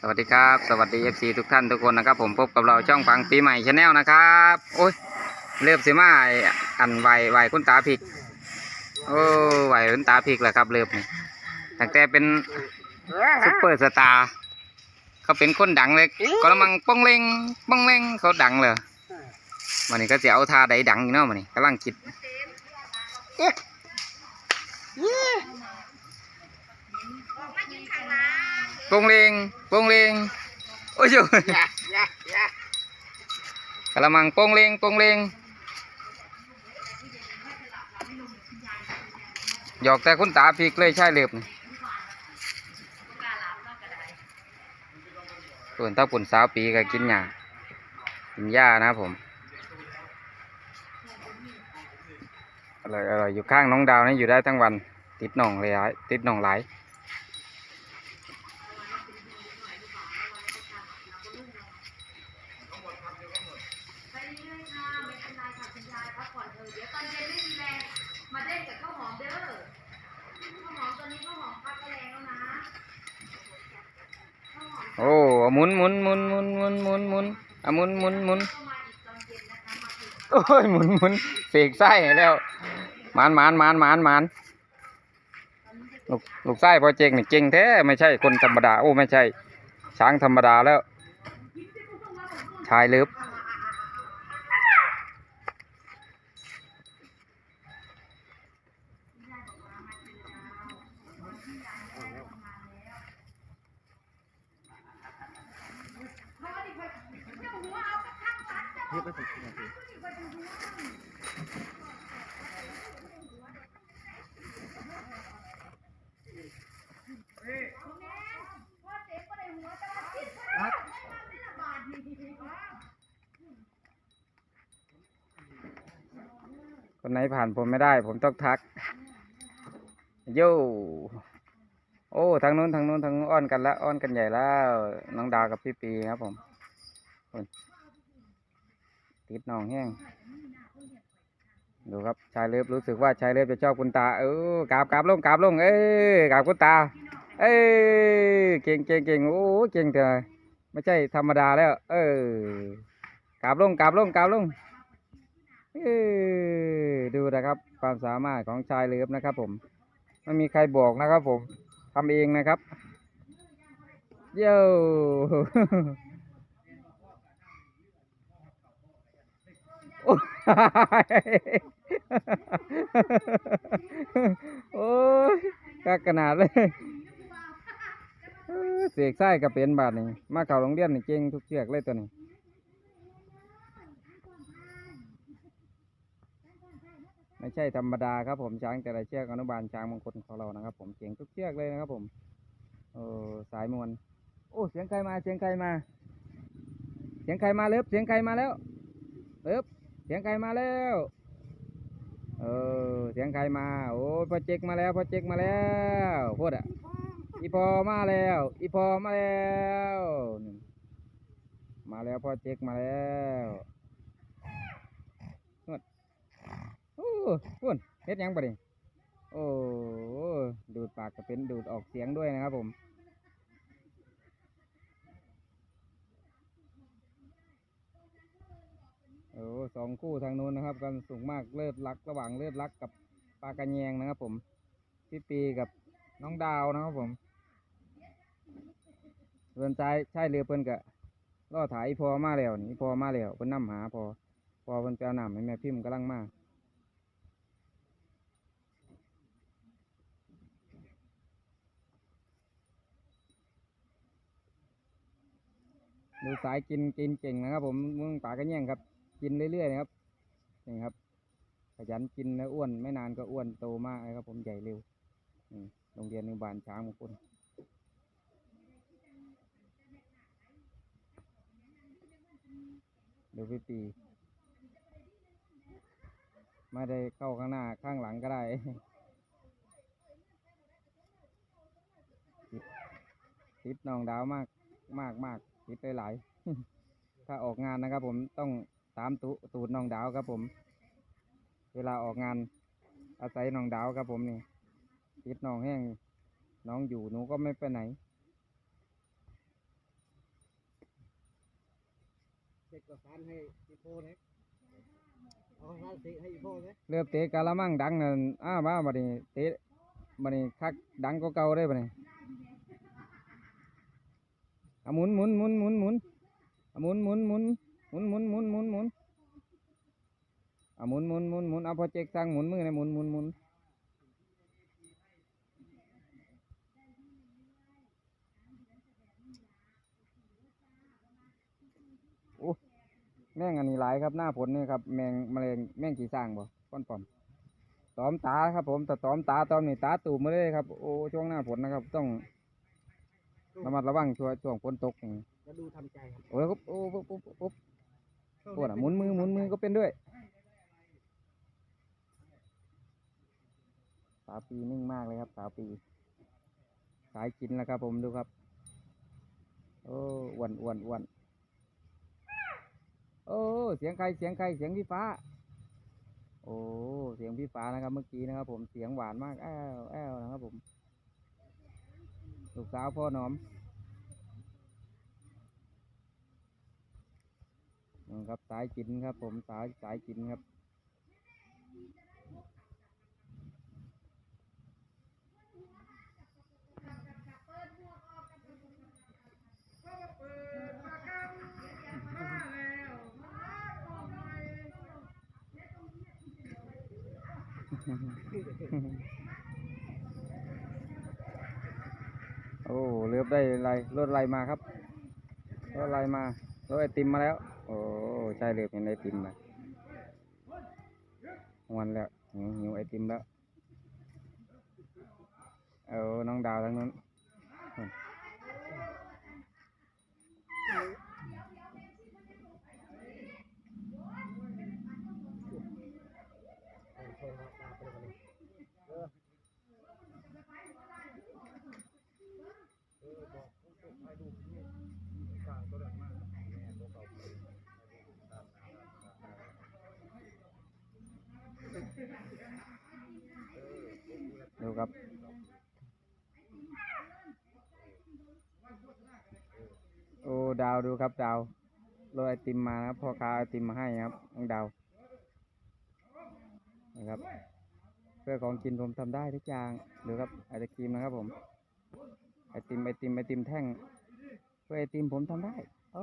สวัสดีครับ สวัสดี FC ทุกท่านทุกคนนะครับ ผมพบกับเราช่องฟังปีใหม่ชาแนลนะครับโอ้ยเริ่มสิมาไอ้อันไหวไหวคุณตาผิกโอ้ไหวคุณตาผิกแหละครับเริ่มนี่ตั้งแต่เป็นซุปเปอร์สตาร์เขาเป็นคนดังเลยก็ละมังป้องเล็งป้องเล็งเขาดังเลยวันนี้ก็จะเอาท่าใดดังอีกเนาะวันนี้กำลังคิด โปงเลงโปงเลงโอ้ยโยกระมังโปงเลงโปงเลงหยอกแต่คุณตาพีกเลยใช่เลือบนี่ส่วนถ้าปุ่นสาวปีก็กินหญ้ากินหญ้านะผมอร่อยอร่อยอยู่ข้างน้องดาวนี่อยู่ได้ทั้งวัน ติดหน่องเลยหลาย ติดหน่องหลายมาเล่นกับข้าวหอมเด้อข้าวหอมตัวนี้ข้าวหอมพักแรงแล้วนะโอ้เอาหมุนหมุนหมุนหมุนหมุนหมุนหมุนเอาหมุนหมุนหมุนโอ้ยหมุนหมุนเสกไส้ให้แล้วหมานหมานหมานหมานหมานลูกลูกไส้พอเจงนี่เก่งแท้ไม่ใช่คนธรรมดาโอ้ไม่ใช่ ช้างธรรมดาแล้วชายเลิฟ คนไหนผ่านผมไม่ได้ ผมต้องทัก โย่โอ้ทางนู้นทางนู้นทางนู้นอ้อนกันแล้วอ้อนกันใหญ่แล้ว น้องดาวกับพี่ปีครับผมคน ติดน้องแห้งดูครับชายเลิฟรู้สึกว่าชายเลิฟจะชอบคุณตา เออกราบกราบลงกราบลงเอ้ยกราบคุณตา เอ้ยเก่งเก่งเก่งโอ้เก่งเถอะไม่ใช่ธรรมดาแล้ว เออกราบลงกราบลงกราบลงเออดูนะครับ ความสามารถของชายเลิฟนะครับ ผมไม่มีใครบอกนะครับ ผมทำเองนะครับโย่ โอ้ยโอ้ยกักขนาดเลยเออเสกไส้กับเป็นบาทนี่มาเข้าโรงเรียนนี่เก่งทุกเชือกเลยตัวนี้ไม่ใช่ธรรมดาครับผมช้างแต่ละเชือกอนุบาลช้างมงคลของเรานะครับ ผมเก่งทุกเชือกเลยนะครับ ผมโอ้สายมวลโอ้เสียงใครมาเสียงใครมา เสียงใครมาเลิฟเสียงใครมาแล้วเลิฟ เสียงใครมาแล้ว เออ เสียงใครมา โอ้พ่อเจ๊กมาแล้วพ่อเจ๊กมาแล้วพูดอะ อีพอมาแล้ว อีพอมาแล้วมาแล้วพ่อเจ๊กมาแล้วโอ้พุ่นเฮ็ดยังปะนี่โอ้ดูดปากก็เป็นดูดออกเสียงด้วยนะครับผม อ้สองคู่ทางนู้นนะครับ กันสูงมากเลิศรักระหว่างเลิศรักกับปลากระแยงนะครับ ผมพี่ปีกับน้องดาวนะครับผมเรือนใจใช่เรือเพิ่อนกะล่อถ่ายพอมาแล้วนี่พอมาแล้วเพิ่นนำหาพอ พอเพิ่นไปเอาน้ำให้แม่พิมพ์กำลังมาดูสายกินกินเก่งนะครับผมมึงปากระแย่งครับ กินเรื่อยๆนะครับนี่ครับ ขยันกินแล้วอ้วนไม่นานก็อ้วนโตมากนะครับ ผมใหญ่เร็วโรงเรียนอนุบาลช้างมงคลดูพี่ปีไม่ได้เข้าข้างหน้าข้างหลังก็ได้ติดติดน้องดาวมากมากมากติดไปหลาย ถ้าออกงานนะครับผมต้อง ตามตุตูดน้องดาวครับผม เวลาออกงานอาศัยน้องดาวครับผมนี่ติดน้องแห้งน้องอยู่หนูก็ไม่ไปไหนเอกสารให้อีโพเนี่พเลือบเตะกาละมั่งดังนั่นอ้าบ้าบันนี้เตะบันนี้คักดังก็เก่าได้บันนี้หมุนหมุนหมุนหมุนหมุนหมุนหมุนหมุน หมุนหมุนหมุนหมุนหมุนอะหมุนหมุนหมุนหมุนเอาพอเจ๊กสั่งหมุนมือเลยหมุนหมุนหมุนโอ้แม่งอันนี้หลายครับหน้าผลนี่ครับ แมงแมลงแมงขี่สร้างบ่ก้อนปอมตอมตาครับ ผมแต่ตอมตาตอมนี่ตาตูมมาเลยครับโอ้ช่วงหน้าฝนนะครับ ต้องระมัดระวังช่วงช่วงฝนตกนี่จะดูทำใจครับโอ้ยครับโอ้ปุ๊บปุ๊บปุ๊บ ปุ๊บปวดอะหมุนมือหมุนมือก็เป็นด้วยสาวปีนิ่งมากเลยครับสาวปี สายกินแล้วครับผมดูครับ โอ้อ้วนอ้วนอ้วนโอ้เสียงใครเสียงใครเสียงพี่ฟ้า โอ้เสียงพี่ฟ้านะครับ เมื่อกี้นะครับ ผมเสียงหวานมากแอ้วแอ้วนะครับผมลูกสาวพ่อหนอม ครับสายกินครับ ผมสายสายกินครับโอ้เลือบได้ไรรถไรมาครับรถไรมา รถไอติมมาแล้ว โอ้ใช่เลยเห็นไอติมเลยวันแล้วหิวหิวไอติมแล้วเอาน้องดาวทั้งนั้นนู่น เอาโทรมาตาไปเลยเออเออบอกให้ดูนี่กลางตัวแรงมากแม่ตัวเก่า ดูครับโอ้ดาวดูครับดาวรถไอติมมานะครับพ่อค้าไอติมมาให้ครับน้องดาวนะครับ เพื่อของกินผมทำได้ทุกอย่างดูครับไอศครีมนะครับ ผมไอติมไอติมไอติมแท่งเพื่อไอติมผมทำได้โอ้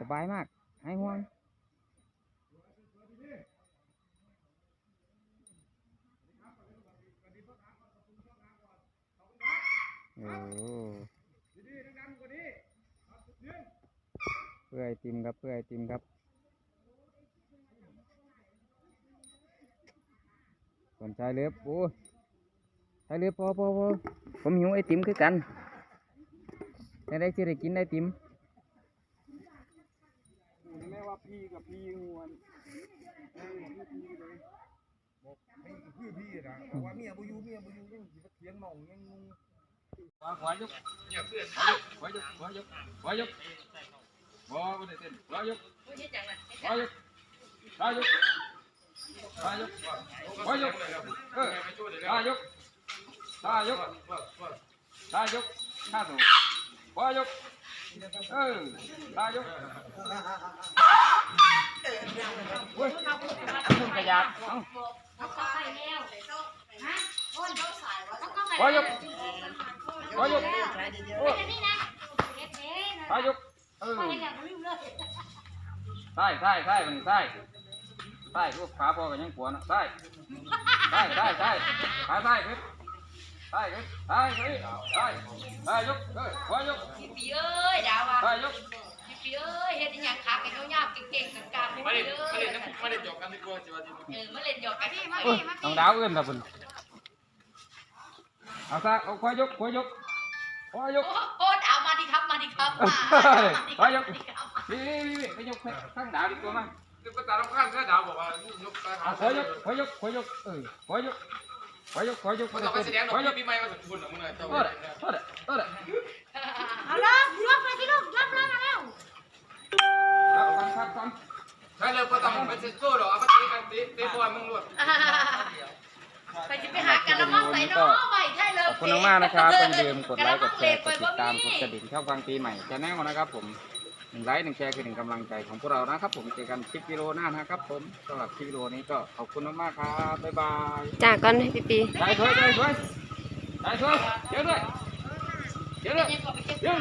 สบายมากให้ห่วง โอ้เพื่อไอติมครับเพื่อไอติมครับส่วนชายเลือบโอ้ชายเลือบพอพอพอผมหิวไอติมคือกันได้ได้สิได้กินไอติมแม่ว่าพี่กับพี่งวนเออพี่พี่เลยบอกพี่คือพี่นะแต่ว่าเมียบ่อยู่เมียบ่อยู่ยังสิมาเถียงน้องยังงง ขวายกขวายกขวายกขวายกบ่บ่ได้เต้นขวายกขวายกขวายก ขอยกโอ้ยุกใช่ใช่ใช่มันใช่ใช่ลูกขาพอกันยังขวานะใช่ใช่ใช่ใช่ขาใช่ครับใช่ครับใช่ใช่ใช่ใช่ยกเฮ้ยขอยกพี่ปีเอ้ดาวใช่ยกพี่ปีเอ้ยเฮ็ดยังขาเป็นยาวๆเก่งๆกลางๆไม่ได้ไม่ได้ไม่ได้หยอกกันดีกว่าจิวาจิเออไม่เล่นหยอกกันพี่มาพี่มาพี่น้องดาวเอื้อนตะบุญเอาซะเอาขอยกขอยก ขวายก โอ้โอ้ดาวมาดิครับ มาดิครับมาขวายกนี่นี่นี่ไปยกข้างดาวดีกว่ามั้งคือก็ตาลำข้างก็ดาวบอกว่ายกตาเอาขวายกขวายกขวายกเออขวายกขวายกขวายกมันต้องไปแสดงหรขวาอยกปีใหม่มาสมบูรณ์หรอมึงเลยเจ้าโทษโทษโทษเอาละยกไปที่ลูกรับรับมาแล้วครับฟังครับฟังใช่เลยก็ต้องไปเซ็ตโก้หรอเอาไปเตะกันเตะเตะบอลมึงหลุด ไปจะไปหากันแล้วมั่งใส่น้องใหม่ใช่เลยขอบคุณมากๆนะครับเป็นเดิมกดไลค์กดแชร์กดติดตามกดกระดิ่งช่องฟังปีใหม่จะแน่วนะครับผมหนึ่งไลค์หนึ่งแชร์คือหนึ่งกำลังใจของพวกเรานะครับ ผมเจอกันคลิปวิดีโอหน้านะครับผมสำหรับคลิปวิดีโอนี้ก็ขอบคุณมากๆครับบ๊ายบายจากก่อนให้พี่ปีได้สวยได้สวยได้สวยเดี๋ยวด้วยเดี๋ยวด้วยเดี๋ยว